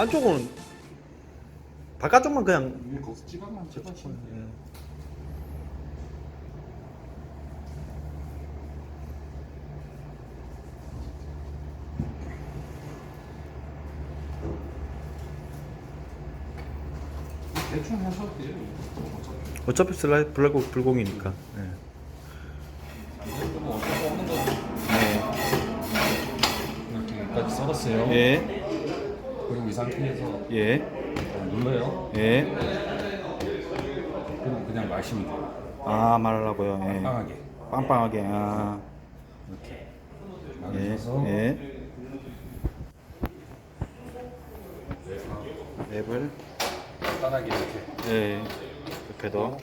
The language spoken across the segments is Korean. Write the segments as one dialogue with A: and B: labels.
A: 안쪽은 바깥쪽만 그냥
B: 위에 거기서 찍어만 찍어치면 돼요. 대충 하셔도 돼요. 어차피.
A: 어차피 슬라이 블랙 불공이니까. 예.
B: 뭐 어쩔 수 없는 거. 이렇게까지 썰었어요.
A: 예.
B: 그리고 이 상태에서
A: 예.
B: 눌러요.
A: 예.
B: 그리고 그냥 마시면 돼요.
A: 아 말하려고요. 예.
B: 빵하게.
A: 빵빵하게. 아.
B: 이렇게.
A: 예.
B: 마셔서
A: 예. 랩을
B: 간단하게 이렇게.
A: 예. 옆에도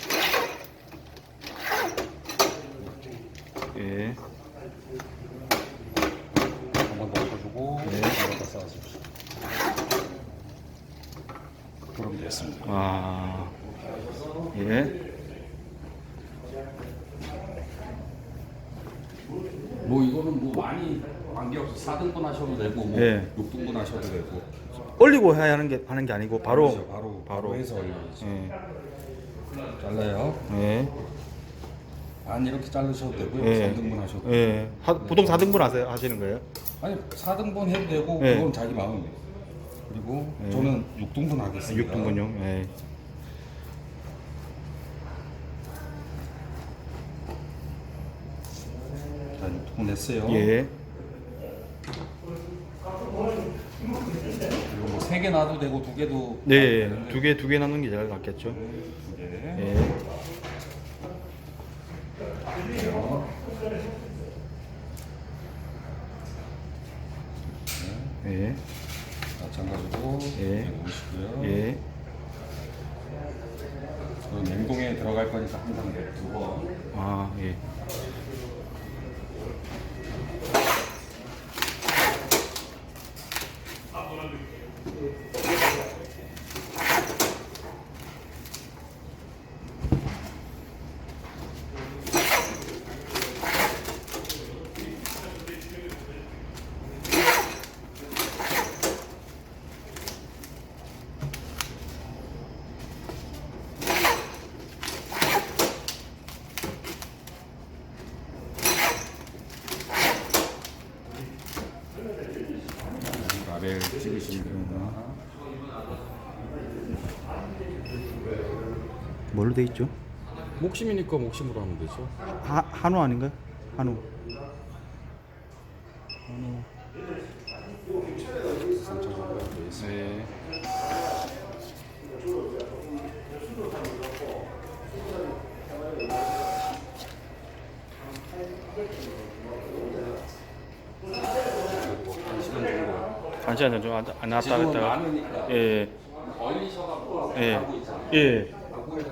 A: 예.
B: 한번 넣어주고
A: 네.
B: 이렇게 쌓아주시고. 그럼 됐습니다.
A: 아. 예.
B: 뭐 이거는 뭐 많이 관계없어 4등분 하셔도 되고 뭐
A: 예.
B: 6등분 하셔도 되고
A: 올리고 해야 하는 게 하는 게 아니고 바로
B: 그렇죠. 바로 바로 해서 올려야죠.
A: 예.
B: 잘라요.
A: 예.
B: 반 이렇게 자르셔도 되고요.
A: 예.
B: 3등분 하셔도 되고.
A: 예. 하, 보통 4등분 하세요 하시는 거예요?
B: 아니 4등분 해도 되고
A: 예.
B: 그건 자기 마음이에요. 그리고
A: 예.
B: 저는 6등분 하겠습니다.
A: 6등분용. 예.
B: 자 6등분 했어요.
A: 예.
B: 그리고 뭐 3개 놔도 되고 2개도
A: 네, 두 개 두개 넣는 게 제일 낫겠죠.
B: 2개.
A: 예. 예.
B: 마찬가지로
A: 예.
B: 놓으시고요.
A: 예.
B: 그 냉동에 들어갈 거니까 항상 두 번.
A: 아, 예.
B: 라벨 찍으시면 됩니다.
A: 뭘로 돼 있죠?
B: 목심이니까 목심으로 하면 되죠.
A: 하, 한우 아닌가요? 한우.
B: 있습니다.
A: 네.
B: 그리고 한 시간 정도.
A: 한 시간 전좀 안 나왔다
B: 지금은. 많으니까
A: 예.
B: 얼리셔갖고
A: 예. 예.
B: 하고에서